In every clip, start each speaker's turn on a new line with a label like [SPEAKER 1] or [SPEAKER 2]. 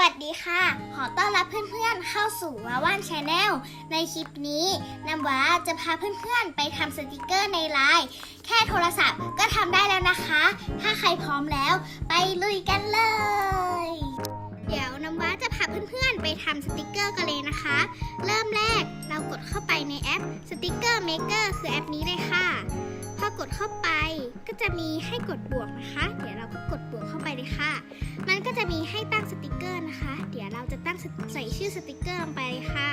[SPEAKER 1] วัสดีค่ะ ขอต้อนรับเพื่อนๆเข้าสู่ว้าว่านชาแนล ในคลิปนี้น้ำว้าจะพาเพื่อนๆไปทำสติกเกอร์ในไลน์แค่โทรศัพท์ก็ทำได้แล้วนะคะ ถ้าใครพร้อมแล้ว ไปลุยกันเลย เดี๋ยวน้ำว้าจะพาเพื่อนๆไปทำสติกเกอร์กันเลยนะคะ เริ่มแรกเรากดเข้าไปในแอปสติกเกอร์เมเกอร์คือแอปนี้เลยค่ะ พอกดเข้าไปก็จะมีให้กดบวกนะคะ เดี๋ยวเราก็กดบวกเข้าไปเลยค่ะ มันก็จะมีให้ตั้ง นะคะ เดี๋ยวเราจะตั้งใส่ชื่อสติกเกอร์ลงไปเลยค่ะ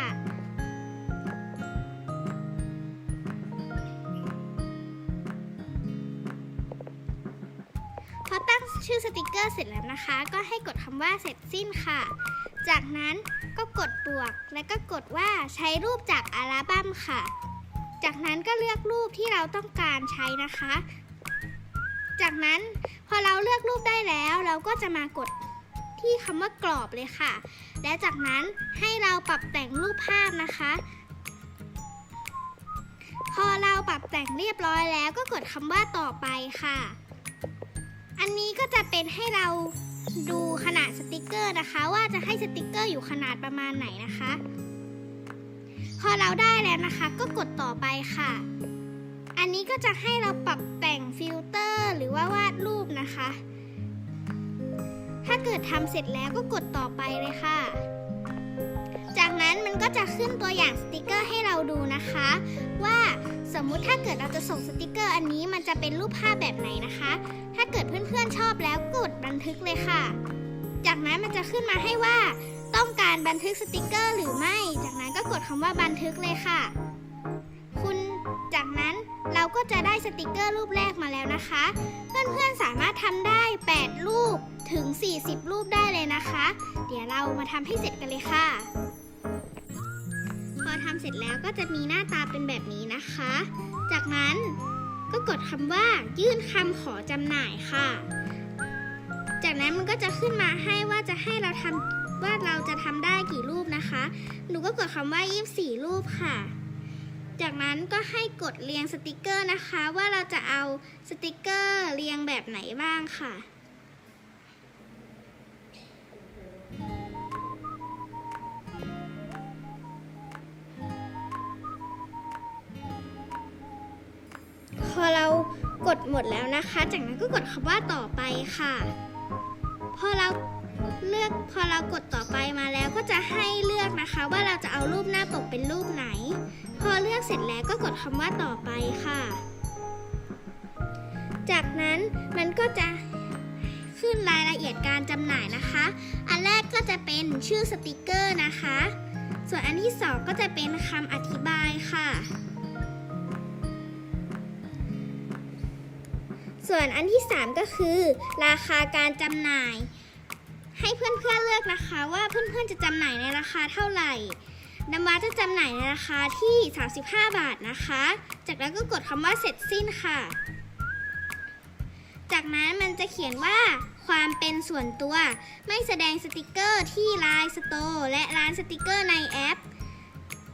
[SPEAKER 1] พอตั้งชื่อสติกเกอร์เสร็จแล้วนะคะ ก็ให้กดคำว่าเสร็จสิ้นค่ะ จากนั้นก็กดบวก แล้วก็กดว่าใช้รูปจากอัลบั้มค่ะ จากนั้นก็เลือกรูปที่เราต้องการใช้นะคะ จากนั้นพอเราเลือกรูปได้แล้วเราก็จะมากด ที่คำว่ากรอบเลยค่ะ และจากนั้นให้เราปรับแต่งรูปภาพนะคะ พอเราปรับแต่งเรียบร้อยแล้วก็กดคำว่าต่อไปค่ะ อันนี้ก็จะเป็นให้เราดูขนาดสติกเกอร์นะคะ ว่าจะให้สติกเกอร์อยู่ขนาดประมาณไหนนะคะ พอเราได้แล้วนะคะ ก็กดต่อไปค่ะ อันนี้ก็จะให้เราปรับแต่งฟิลเตอร์ หรือว่าวาดรูปนะคะ ถ้าเกิดทำเสร็จแล้วก็กดต่อไปเลยค่ะ จากนั้นมันก็จะขึ้นตัวอย่างสติกเกอร์ให้เราดูนะคะ ว่าสมมุติถ้าเกิดเราจะส่งสติกเกอร์อันนี้มันจะเป็นรูปภาพแบบไหนนะคะ ถ้าเกิดเพื่อนๆชอบแล้วกดบันทึกเลยค่ะ จากนั้นมันจะขึ้นมาให้ว่าต้องการบันทึกสติกเกอร์หรือไม่ จากนั้นก็กดคำว่าบันทึกเลยค่ะ คุณจากนั้นเราก็จะได้สติกเกอร์รูปแรกมาแล้วนะคะ เพื่อนๆสามารถทำได้ 8 รูป ถึง 40 รูปได้เลยนะคะ เดี๋ยวเรามาทำให้เสร็จกันเลยค่ะ พอทำเสร็จแล้วก็จะมีหน้าตาเป็นแบบนี้นะคะ จากนั้นก็กดคำว่ายื่นคำขอจำหน่ายค่ะ จากนั้นมันก็จะขึ้นมาให้ว่าจะให้เราทำว่าเราจะทำได้กี่รูปนะคะ หนูก็กดคำว่า 24 รูปค่ะจากนั้นก็ให้กดเรียงสติกเกอร์นะคะ ว่าเราจะเอาสติกเกอร์เรียงแบบไหนบ้างค่ะ กดหมดแล้วนะคะ จากนั้นก็กดคำว่าต่อไปค่ะพอเราเลือกพอเรากดต่อไปมาแล้วก็จะให้เลือกนะคะว่าเราจะเอารูปหน้าปกเป็นรูปไหน พอเลือกเสร็จแล้วก็กดคำว่าต่อไปค่ะ จากนั้นมันก็จะขึ้นรายละเอียดการจำหน่ายนะคะ อันแรกก็จะเป็นชื่อสติกเกอร์นะคะ ส่วนอันที่สองก็จะเป็นคำอธิบายค่ะ ส่วนอันที่ 3 ก็คือ ราคาการจำหน่าย ให้เพื่อนๆเลือกนะคะ ว่าเพื่อนๆจะจำหน่ายในราคาเท่าไหร่น้ำว้าจะจำหน่ายในราคาที่ 35 บาทนะคะ จากนั้นก็กดคำว่าเสร็จสิ้นค่ะ จากนั้นมันจะเขียนว่าความเป็นส่วนตัว ไม่แสดงสติกเกอร์ที่ไลน์สโตร์และร้านสติกเกอร์ในแอป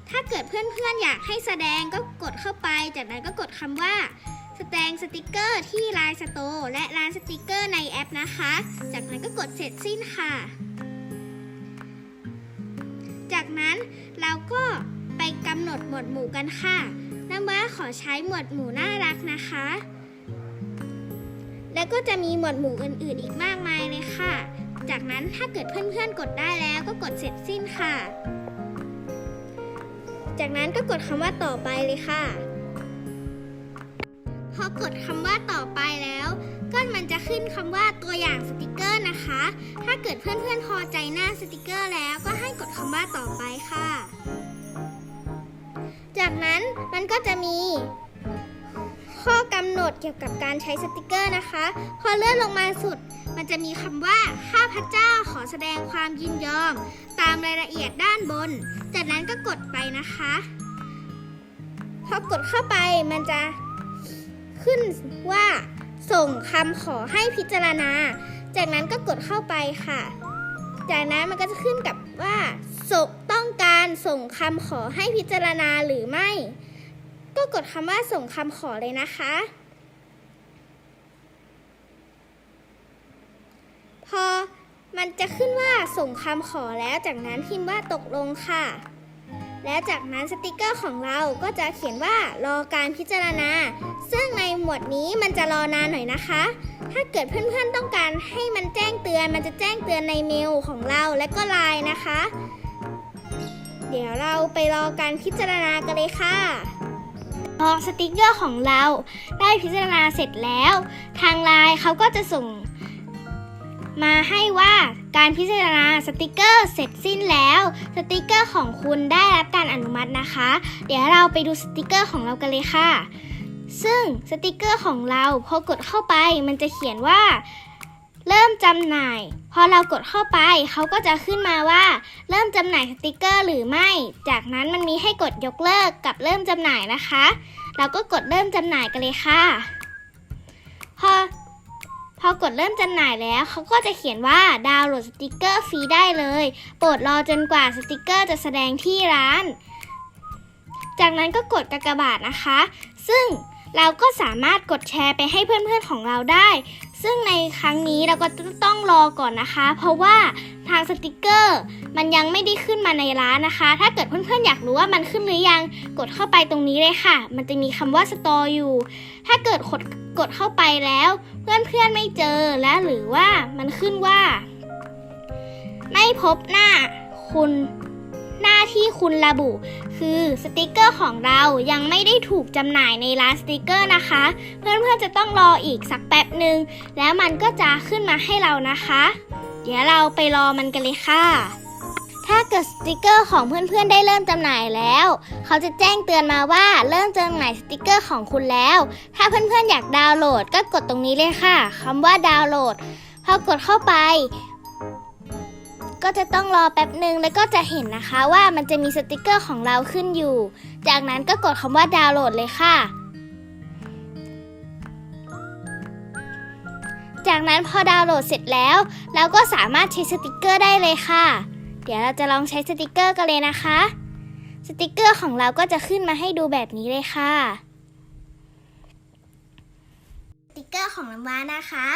[SPEAKER 1] ถ้าเกิดเพื่อนๆอยากให้แสดงก็กดเข้าไป จากนั้นก็กดคำว่า แสดงสติกเกอร์ที่ไลน์สโตร์และร้านสติกเกอร์ในแอปนะคะ จากนั้นก็กดเสร็จสิ้นค่ะ จากนั้นเราก็ไปกำหนดหมวดหมู่กันค่ะน้ำว้าขอใช้หมวดหมู่น่ารักนะคะ แล้วก็จะมีหมวดหมู่อื่นๆ อีกมากมายเลยค่ะ จากนั้นถ้าเกิดเพื่อนๆ กดได้แล้วก็กดเสร็จสิ้นค่ะ จากนั้นก็กดคำว่าต่อไปเลยค่ะ พอกดคำว่าต่อไปแล้ว ก็มันจะขึ้นคำว่าตัวอย่างสติกเกอร์นะคะ ถ้าเกิดเพื่อนๆพอใจหน้าสติกเกอร์แล้วก็ให้กดคำว่าต่อไปค่ะ จากนั้นมันก็จะมีข้อกำหนดเกี่ยวกับการใช้สติกเกอร์นะคะ พอเลื่อนลงมาสุด มันจะมีคำว่าข้าพเจ้าขอแสดงความยินยอม ตามรายละเอียดด้านบน จากนั้นก็กดไปนะคะ พอกดเข้าไปมันจะ ขึ้นว่า ส่งคำขอให้พิจารณา จากนั้นก็กดเข้าไปค่ะ จากนั้นมันก็จะขึ้นกับว่าส่งต้องการส่งคำขอให้พิจารณาหรือไม่ ก็กดคำว่าส่งคำขอเลยนะคะ พอมันจะขึ้นว่าส่งคำขอแล้วจากนั้นพิมพ์ว่าตกลงค่ะ แล้วจากนั้นสติกเกอร์ของเราก็จะเขียนว่ารอการพิจารณา ซึ่งในหมวดนี้มันจะรอนานหน่อยนะคะ ถ้าเกิดเพื่อนๆต้องการให้มันแจ้งเตือน มันจะแจ้งเตือนในเมลของเราและก็ไลน์นะคะ เดี๋ยวเราไปรอการพิจารณากันเลยค่ะพอสติกเกอร์ของเราได้พิจารณาเสร็จแล้ว ทางไลน์เขาก็จะส่ง มาให้ว่าการพิจารณาสติกเกอร์เสร็จสิ้นแล้ว สติกเกอร์ของคุณได้รับการอนุมัตินะคะ เดี๋ยวเราไปดูสติกเกอร์ของเรากันเลยค่ะ ซึ่งสติกเกอร์ของเราพอกดเข้าไปมันจะเขียนว่า เริ่มจำหน่าย พอเรากดเข้าไปเขาก็จะขึ้นมาว่า เริ่มจำหน่ายสติกเกอร์หรือไม่ จากนั้นมันมีให้กดยกเลิกกับเริ่มจำหน่ายนะคะ เราก็กดเริ่มจำหน่ายกันเลยค่ะ พอ พอกดเริ่มจำหน่ายแล้วเขาก็จะเขียนว่าดาวน์โหลดสติกเกอร์ฟรีได้เลย โปรดรอจนกว่าสติกเกอร์จะแสดงที่ร้าน จากนั้นก็กดกากบาทนะคะ ซึ่งเราก็สามารถกดแชร์ไปให้เพื่อนๆของเราได้ ซึ่งในครั้งนี้เราก็ต้องรอก่อนนะคะ เพราะว่าทางสติกเกอร์ มันยังไม่ได้ขึ้นมาในร้านนะคะ ถ้าเกิดเพื่อนๆอยากรู้ว่ามันขึ้นหรือยังกดเข้าไปตรงนี้เลยค่ะ มันจะมีคำว่าสตอร์อยู่ ถ้าเกิดกดกดเข้าไปแล้ว เพื่อนๆไม่เจอและหรือว่ามันขึ้นว่า ไม่พบหน้าคุณ ที่คุณระบุ คือสติกเกอร์ของเรายังไม่ได้ถูกจำหน่ายในร้านสติกเกอร์นะคะ เพื่อนๆจะต้องรออีกสักแป๊บหนึ่งแล้วมันก็จะขึ้นมาให้เรานะคะ เดี๋ยวเราไปรอมันกันเลยค่ะถ้าเกิดสติกเกอร์ของเพื่อนๆได้เริ่มจำหน่ายแล้ว เขาจะแจ้งเตือนมาว่าเริ่มจำหน่ายสติกเกอร์ของคุณแล้ว ถ้าเพื่อนๆอยากดาวน์โหลดก็กดตรงนี้เลยค่ะคำว่าดาวน์โหลดพอกดเข้าไป ก็จะต้องรอแป๊บหนึ่งแล้วก็จะเห็นนะคะว่ามันจะมีสติกเกอร์ของเราขึ้นอยู่ จากนั้นก็กดคำว่าดาวน์โหลดเลยค่ะ จากนั้นพอดาวน์โหลดเสร็จแล้ว เราก็สามารถใช้สติกเกอร์ได้เลยค่ะ เดี๋ยวเราจะลองใช้สติกเกอร์กันเลยนะคะ สติกเกอร์ของเราก็จะขึ้นมาให้ดูแบบนี้เลยค่ะสติกเกอร์ของน้ำว้านะคะ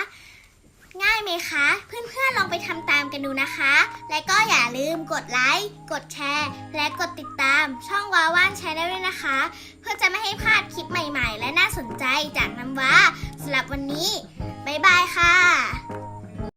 [SPEAKER 1] ง่ายไหมคะ เพื่อนๆลองไปทำ นูนะคะ และก็อย่าลืมกดไลค์ กดแชร์ และกดติดตามช่องว้าว่านแชร์ได้ด้วยนะคะ เพื่อจะไม่ให้พลาดคลิปใหม่ๆ และน่าสนใจจากน้ำว้าสำหรับวันนี้ บ๊ายบายค่ะ